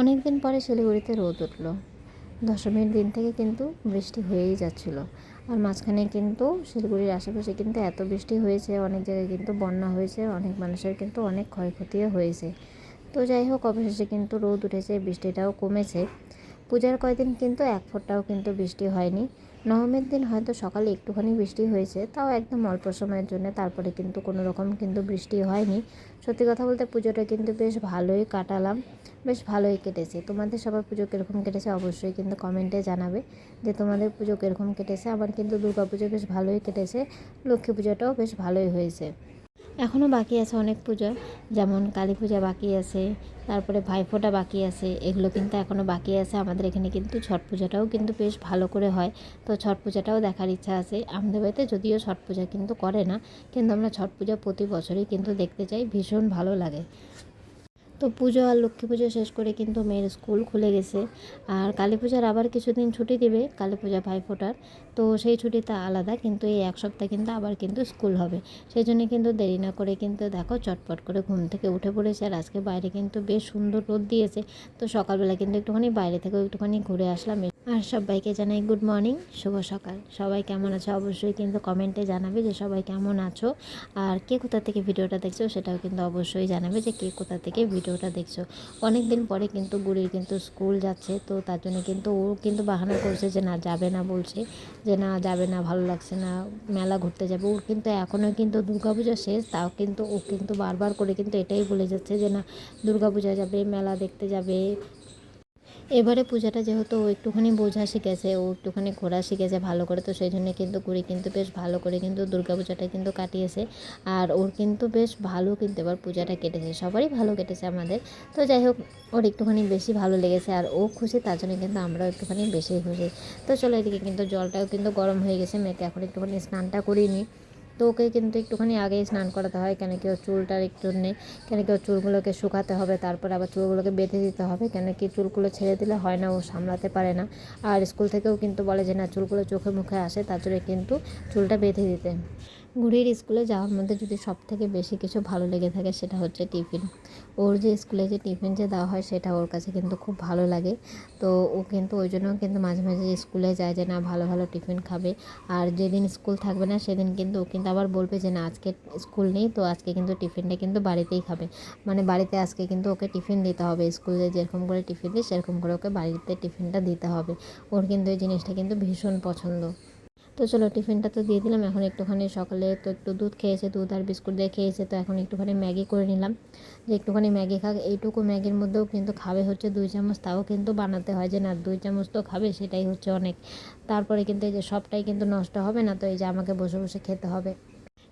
অনেক দিন পরে শিলিগুড়িতে রোদ উঠল। দশমীর দিন থেকে কিন্তু বৃষ্টি হয়েই যাচ্ছিল। আর মাঝখানে কিন্তু শিলিগুড়ির আশেপাশে কিন্তু এত বৃষ্টি হয়েছে, অনেক জায়গায় কিন্তু বন্যা হয়েছে, অনেক মানুষের কিন্তু অনেক ক্ষয়ক্ষতিও হয়েছে। তো যাই হোক, অবশেষে কিন্তু রোদ উঠেছে, বৃষ্টিটাও কমেছে। পূজার কয়দিন কিন্তু এক ফোঁটাও কিন্তু বৃষ্টি হয়নি। নবমীর দিন হয়তো সকালে একটুখানি বৃষ্টি হয়েছে, তাও একদম অল্প সময়ের জন্য। তারপরে কিন্তু কোনো রকম কিন্তু বৃষ্টি হয়নি। সত্যি কথা বলতে পুজোটা কিন্তু বেশ ভালোই কাটালাম, বেশ ভালোই কেটেছে। তোমাদের সবার পুজো কীরকম কেটেছে অবশ্যই কিন্তু কমেন্টে জানাবে যে তোমাদের পুজো কীরকম কেটেছে। আবার কিন্তু দুর্গা পুজো বেশ ভালোই কেটেছে, লক্ষ্মী পুজোটাও বেশ ভালোই হয়েছে। এখনও বাকি আছে অনেক পূজা। যেমন কালী পূজা বাকি আছে, তারপরে ভাইফোঁটা বাকি আছে, এগুলো কিন্তু এখনও বাকি আছে। আমাদের এখানে কিন্তু ছট পূজাটাও কিন্তু বেশ ভালো করে হয়। তো ছট পূজাটাও দেখার ইচ্ছা আছে। আমাদের বাড়িতে যদিও ছট পূজা কিন্তু করে না, কিন্তু আমরা ছট পূজা প্রতি বছরই কিন্তু দেখতে চাই ভীষণ ভালো লাগে। তো পুজো আর লক্ষ্মী পুজো শেষ করে কিন্তু মেয়ের স্কুল খুলে গেছে। আর কালী পূজার আবার কিছুদিন ছুটি দেবে, কালী পূজা ভাইফোঁটার তো সেই ছুটিটা আলাদা, কিন্তু এই এক সপ্তাহ কিন্তু আবার কিন্তু স্কুল হবে। সেই জন্য কিন্তু দেরি না করে কিন্তু দেখো চটপট করে ঘুম থেকে উঠে পড়েছে। আর আজকে বাইরে কিন্তু বেশ সুন্দর রোদ দিয়েছে। তো সকালবেলা কিন্তু একটুখানি বাইরে থেকেও একটুখানি ঘুরে আসলাম। আর সবাইকে জানাই গুড মর্নিং শুভ সকাল। সবাই কেমন আছো? অবশ্যই কিন্তু কমেন্টে জানাবে যে সবাই কেমন আছো। আর কে কোথা থেকে ভিডিওটা দেখছ সেটাও কিন্তু অবশ্যই জানাবে যে কে কোথা থেকে ভিডিওটা দেখছ। অনেক দিন পরে কিন্তু গুড়ির কিন্তু স্কুল যাচ্ছে, তো তার জন্য কিন্তু ও কিন্তু বাহানা করছে যে না যাবে না বলছে, যে না যাবে না, ভালো লাগছে না, মেলা ঘুরতে যাবে। ওর কিন্তু এখনও কিন্তু দুর্গাপূজা শেষ, তাও কিন্তু ও কিন্তু বারবার করে কিন্তু এটাই বলে যাচ্ছে যে না দুর্গাপূজা যাবে, মেলা দেখতে যাবে এবারে পূজাটা যেহেতু ও একটুখানি বোঝা শিখেছে, ও একটুখানি ঘোরা শিখেছে ভালো করে, তো সেই জন্য কিন্তু কুড়ি কিন্তু বেশ ভালো করে কিন্তু দুর্গা পূজাটা কিন্তু কাটিয়েছে। আর ওর কিন্তু বেশ ভালো কিন্তু এবার পূজাটা কেটেছে, সবারই ভালো কেটেছে আমাদের। তো যাই হোক, ওর একটুখানি বেশি ভালো লেগেছে আর ও খুশি, তার জন্য কিন্তু আমরাও একটুখানি বেশি খুশি। তো চলো এদিকে কিন্তু জলটাও কিন্তু গরম হয়ে গেছে, মেয়েকে এখন একটুখানি স্নানটা করিনি তো ওকে কিন্তু একটুখানি আগেই স্নান করাতে হয়। কেন কি ওর চুলটার একটু নেই। কেন কি ওর চুলগুলোকে শুকাতে হবে, তারপর আবার চুলগুলোকে বেঁধে দিতে হবে। কেন কি চুলগুলো ছেড়ে দিলে হয় না, ও সামলাতে পারে না। আর স্কুল থেকেও কিন্তু বলে যে না, চুলগুলো চোখে মুখে আসে, তার জন্য কিন্তু চুলটা বেঁধে দিতে। ঘুড়ির স্কুলে যাওয়ার মধ্যে যদি সব থেকে বেশি কিছু ভালো লেগে থাকে সেটা হচ্ছে টিফিন। ওর যে স্কুলে যে টিফিন যে দেওয়া হয় সেটা ওর কাছে কিন্তু খুব ভালো লাগে। তো ও কিন্তু ওই জন্য কিন্তু মাঝে মাঝে স্কুলে যায় যে না, ভালো ভালো টিফিন খাবে। আর যেদিন স্কুল থাকবে না সেদিন কিন্তু ও কিন্তু আবার বলবে যে না, আজকে স্কুল নেই তো আজকে কিন্তু টিফিনটা কিন্তু বাড়িতেই খাবে। মানে বাড়িতে আজকে কিন্তু ওকে টিফিন দিতে হবে। স্কুলে যেরকম করে টিফিন দিই সেরকম করে ওকে বাড়িতে টিফিনটা দিতে হবে। ওর কিন্তু এই জিনিসটা কিন্তু ভীষণ পছন্দ। তো চলো টিফিনটা তো দিয়ে দিলাম। এখন একটুখানি সকালে তো একটু দুধ খেয়েছে, দুধ আর বিস্কুট দিয়ে খেয়েছে, তো এখন একটুখানি ম্যাগি করে নিলাম। যে একটুখানি ম্যাগি খাক, এইটুকু ম্যাগির মধ্যেও কিন্তু খাবে হচ্ছে দুই চামচ, তাও কিন্তু বানাতে হয় যে না, দুই চামচ তো খাবে, সেটাই হচ্ছে অনেক। তারপরে কিন্তু এই যে সবটাই কিন্তু নষ্ট হবে না, তো এই যে আমাকে বসে বসে খেতে হবে।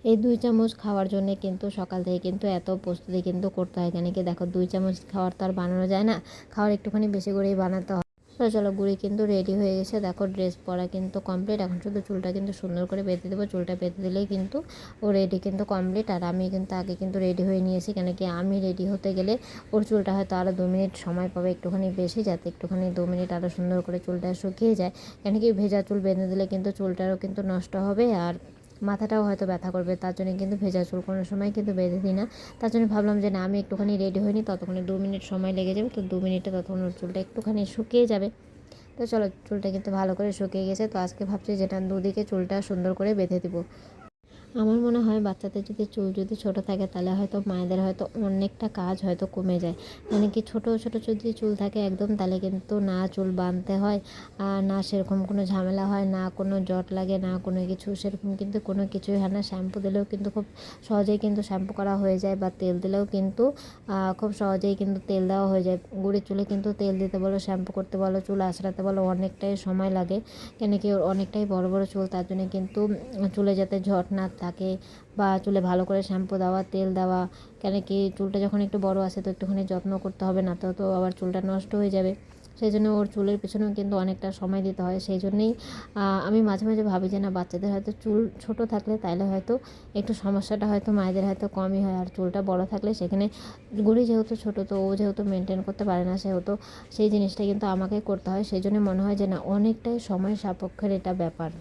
এই দুই চামচ খাওয়ার জন্য কিন্তু সকাল থেকে কিন্তু এত প্রস্তুতি কিন্তু করতে হয়। কেন কি দেখো, দুই চামচ খাওয়ার তো আর বানানো যায় না, খাওয়ার একটুখানি বেশি করেই বানাতে হয়। তো চলো গুড়ি কিন্তু রেডি হয়ে গেছে। দেখো ড্রেস পরা কিন্তু কমপ্লিট এখন শুধু চুলটা কিন্তু সুন্দর করে বেঁধে দেবো। চুলটা বেঁধে দিলেই কিন্তু ও রেডি কিন্তু কমপ্লিট আর আমি কিন্তু আগে কিন্তু রেডি হয়ে নিয়েছি। কেন কি আমি রেডি হতে গেলে ওর চুলটা হয়তো আরও দু মিনিট সময় পাবে একটুখানি বেশি, যাতে একটুখানি দু মিনিট আরও সুন্দর করে চুলটা শুকিয়ে যায়। কেন কি ভেজা চুল বেঁধে দিলে কিন্তু চুলটারও কিন্তু নষ্ট হবে। আর মাথাটাও হয়তো ব্যথা করবে, তার জন্য কিন্তু ভেজা চুল কোনো সময় কিন্তু বেঁধে দিই না। তার জন্য ভাবলাম যে না, আমি একটুখানি রেডি হইনি, ততক্ষণে দু মিনিট সময় লেগে যাবে, তো দু মিনিটে ততক্ষণ চুলটা একটুখানি শুকিয়ে যাবে। তো চলো, চুলটা কিন্তু ভালো করে শুকিয়ে গেছে, তো আজকে ভাবছি যেটা দুদিকে চুলটা সুন্দর করে বেঁধে দিব। আমার মনে হয় বাচ্চাদের যদি চুল যদি ছোট থাকে তাহলে হয়তো মায়েদের হয়তো অনেকটা কাজ হয়তো কমে যায়। মানে কি ছোটো ছোটো যদি চুল থাকে একদম তাহলে কিন্তু না চুল বাঁধতে হয়, আর না সেরকম কোনো ঝামেলা হয়, না কোনো জট লাগে, না কোনো কিছু। সেরকম কিন্তু কোনো কিছুই হয় না। শ্যাম্পু দিলেও কিন্তু খুব সহজেই কিন্তু শ্যাম্পু করা হয়ে যায় বা তেল দিলেও কিন্তু খুব সহজেই কিন্তু তেল দেওয়া হয়ে যায়। গুড়ির চুলে কিন্তু তেল দিতে বলো, শ্যাম্পু করতে বলো, চুল আঁচড়াতে বলো অনেকটাই সময় লাগে। কেন কি অনেকটাই বড় বড় চুল তার জন্য কিন্তু চুলে যাতে ঝট না থাকে বা চুলে ভালো করে শ্যাম্পু দেওয়া, তেল দেওয়া, কেন কি চুলটা যখন একটু বড় আসে তো একটুখানি যত্ন করতে হবে না তো তো আবার চুলটা নষ্ট হয়ে যাবে। সেই জন্য ওর চুলের পিছনেও কিন্তু অনেকটা সময় দিতে হয়। সেই জন্যেই আমি মাঝে মাঝে ভাবি যে না, বাচ্চাদের হয়তো চুল ছোট থাকলে তাইলে হয়তো একটু সমস্যাটা হয়তো মায়েদের হয়তো কমই হয়। আর চুলটা বড় থাকলে সেখানে গুড়ি যেহেতু ছোটো তো ও যেহেতু মেনটেন করতে পারে না, সেহেতু সেই জিনিসটা কিন্তু আমাকে করতে হয়। সেই জন্য মনে হয় যে না, অনেকটাই সময় সাপেক্ষের এটা ব্যাপার।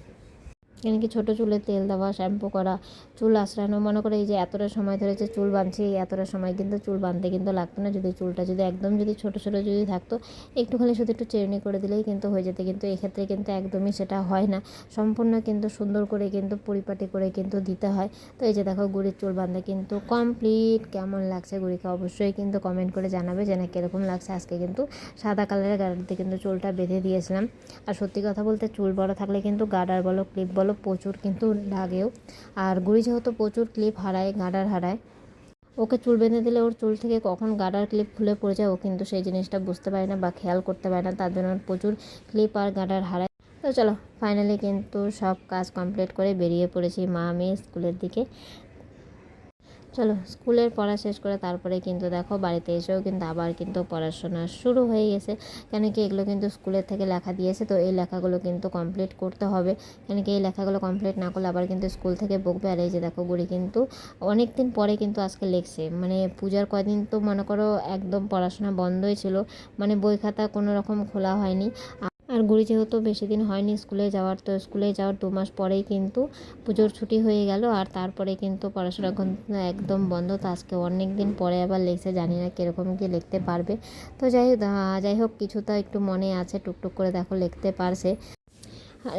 কেন কি ছোটো চুলে তেল দেওয়া, শ্যাম্পু করা, চুল আঁচড়ানো? মনে করে এই যে এতটা সময় ধরে যে চুল বাঁধছি, এই এতটা সময় কিন্তু চুল বাঁধতে কিন্তু লাগতো না। যদি চুলটা যদি একদম যদি ছোটো ছোটো যদি থাকতো, একটুখানি শুধু একটু চেরনি করে দিলেই কিন্তু হয়ে যেত। কিন্তু এক্ষেত্রে কিন্তু একদমই সেটা হয় না। সম্পূর্ণ কিন্তু সুন্দর করে কিন্তু পরিপাটি করে কিন্তু দিতে হয়। তো এই যে দেখো, গুড়ির চুল বাঁধা কিন্তু কমপ্লিট কেমন লাগছে গুড়িকে অবশ্যই কিন্তু কমেন্ট করে জানাবে যে না, কীরকম লাগছে? আজকে কিন্তু সাদা কালারের গাড়িতে কিন্তু চুলটা বেঁধে দিয়েছিলাম। আর সত্যি কথা বলতে, চুল বড় থাকলে কিন্তু গার্ডার বলো ক্লিপ বলো প্রচুর কিন্তু লাগেও। আর গুড়ি যেহেতু প্রচুর ক্লিপ হারায়, গাডার হারায়, ওকে চুল বেঁধে দিলে ওর চুল থেকে কখন গাডার ক্লিপ খুলে পড়ে যায়, ও কিন্তু সেই জিনিসটা বুঝতে পারে না বা খেয়াল করতে পারে না, তার জন্য প্রচুর ক্লিপ আর গাডার হারায়। তো চলো ফাইনালি কিন্তু সব কাজ কমপ্লিট করে বেরিয়ে পড়েছি মা মেয়ে স্কুলের দিকে। চলো, স্কুলের পড়া শেষ করে তারপরে কিন্তু দেখো বাড়িতে এসেও কিন্তু আবার কিন্তু পড়াশোনা শুরু হয়ে গেছে। কেন কি এগুলো কিন্তু স্কুলের থেকে লেখা দিয়েছে, তো এই লেখাগুলো কিন্তু কমপ্লিট করতে হবে। কেন কি এই লেখাগুলো কমপ্লিট না করলে আবার কিন্তু স্কুল থেকে বকবে। আর এই যে দেখো গুড়ি কিন্তু অনেক দিন পরে কিন্তু আজকে লেখছে। মানে পূজার কদিন তো মনে করো একদম পড়াশোনা বন্ধই ছিল। মানে বই খাতা কোনো রকম খোলা হয়নি। আর গুড়ি যেহেতু বেশি দিন হয়নি স্কুলে যাওয়ার, তো স্কুলে যাওয়ার দু মাস পরেই কিন্তু পুজোর ছুটি হয়ে গেল। আর তারপরে কিন্তু পড়াশোনা একদম বন্ধ, তো আজকে অনেক দিন পরে আবার লিখছে জানি না কীরকম কি লিখতে পারবে। তো যাই যাই হোক কিছুটা একটু মনে আছে, টুকটুক করে দেখো লিখতে পারছে।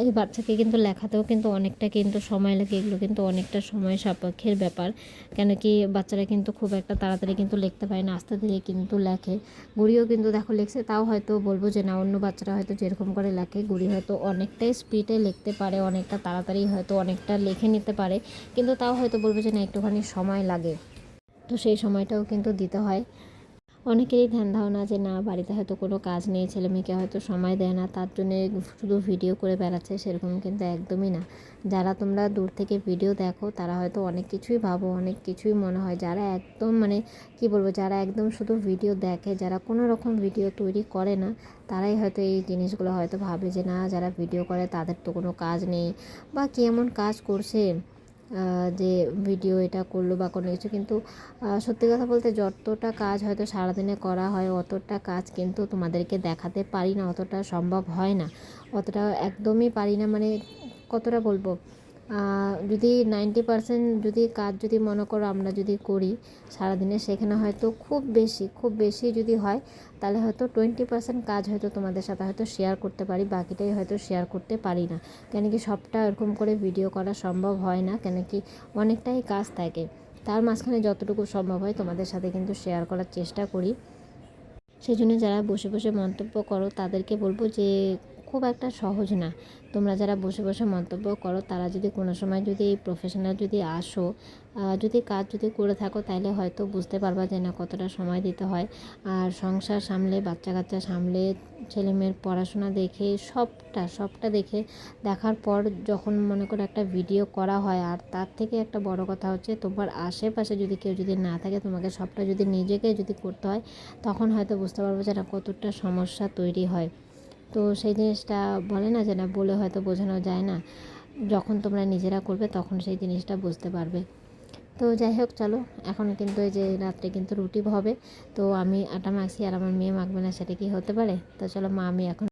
এই বাচ্চাকে কিন্তু লেখাতেও কিন্তু অনেকটা কিন্তু সময় লাগে, এগুলো কিন্তু অনেকটা সময় সাপেক্ষের ব্যাপার। কেন কি বাচ্চারা কিন্তু খুব একটা তাড়াতাড়ি কিন্তু লিখতে পারে না, আস্তে ধীরে কিন্তু লেখে। গুড়িও কিন্তু দেখো লিখছে, তাও হয়তো বলব যে না, অন্য বাচ্চারা হয়তো যেরকম করে লেখে, গুড়ি হয়তো অনেকটাই স্পিডে লিখতে পারে, অনেকটা তাড়াতাড়ি হয়তো অনেকটা লিখে নিতে পারে, কিন্তু তাও হয়তো বলব যে না, একটুখানি সময় লাগে। তো সেই সময়টাও কিন্তু দিতে হয়। অনেকেরই ধ্যান ধারণা যে না, বাড়িতে হয়তো কোনো কাজ নেই, ছেলে মেয়েকে হয়তো সময় দেয় না, তার জন্য শুধু ভিডিও করে বেড়াচ্ছে, সেরকম কিন্তু একদমই না। যারা তোমরা দূর থেকে ভিডিও দেখো, তারা হয়তো অনেক কিছুই ভাবো, অনেক কিছুই মনে হয়। যারা একদম মানে কি বলব, যারা একদম শুধু ভিডিও দেখে, যারা কোনো রকম ভিডিও তৈরি করে না, তারাই হয়তো এই জিনিসগুলো হয়তো ভাবে যে না, যারা ভিডিও করে তাদের তো কোনো কাজ নেই, বা কি এমন কাজ করছে। যে ভিডিও এটা করল বা কোনো কিছু। কিন্তু সত্যি কথা বলতে যতটা কাজ হয়তো সারাদিনে করা হয়, অতটা কাজ কিন্তু তোমাদেরকে দেখাতে পারি না, অতটা সম্ভব হয় না। অতটা একদমই পারি না মানে কতটা বলব? যদি নাইনটি পারসেন্ট যদি কাজ যদি মনে করো আমরা যদি করি সারাদিনে, সেখানে হয়তো খুব বেশি খুব বেশি যদি হয়, তাহলে হয়তো টোয়েন্টি পার্সেন্ট কাজ হয়তো তোমাদের সাথে হয়তো শেয়ার করতে পারি, বাকিটাই হয়তো শেয়ার করতে পারি না। কেন কি সবটা এরকম করে ভিডিও করা সম্ভব হয় না, কেন কি অনেকটাই কাজ থাকে। তার মাঝখানে যতটুকু সম্ভব হয় তোমাদের সাথে কিন্তু শেয়ার করার চেষ্টা করি। সেই জন্য যারা বসে বসে মন্তব্য করো, তাদেরকে বলব যে খুব একটা সহজ না। তোমরা যারা বসে বসে মন্তব্য করো, তারা যদি কোনো সময় যদি এই প্রফেশনাল যদি আসো যদি কাজ যদি করে থাকো তাহলে হয়তো বুঝতে পারবা যে না কতটা সময় দিতে হয়। আর সংসার সামলে বাচ্চা কাচ্চা সামলে ছেলে মেয়ের পড়াশোনা দেখে, সবটা সবটা দেখে দেখার পর যখন মনে করো একটা ভিডিও করা হয়, আর তার থেকে একটা বড় কথা হচ্ছে তোমার আশেপাশে যদি কেউ যদি না থাকে, তোমাকে সবটা যদি নিজেকে যদি করতে হয়, তখন হয়তো বুঝতে পারব যে না কতটা সমস্যা তৈরি হয়। তো সেই জিনিসটা বলে না যে না, বলে হয়তো বোঝানো যায় না। যখন তোমরা নিজেরা করবে, তখন সেই জিনিসটা বুঝতে পারবে। তো যাই হোক, চলো। এখন কিন্তু এই যে রাত্রে কিন্তু রুটি হবে। তো আমি আটা মাখছি আর আমার মেয়ে মাখবে না, সেটা কি হতে পারে? তো চলো, মা আমি এখন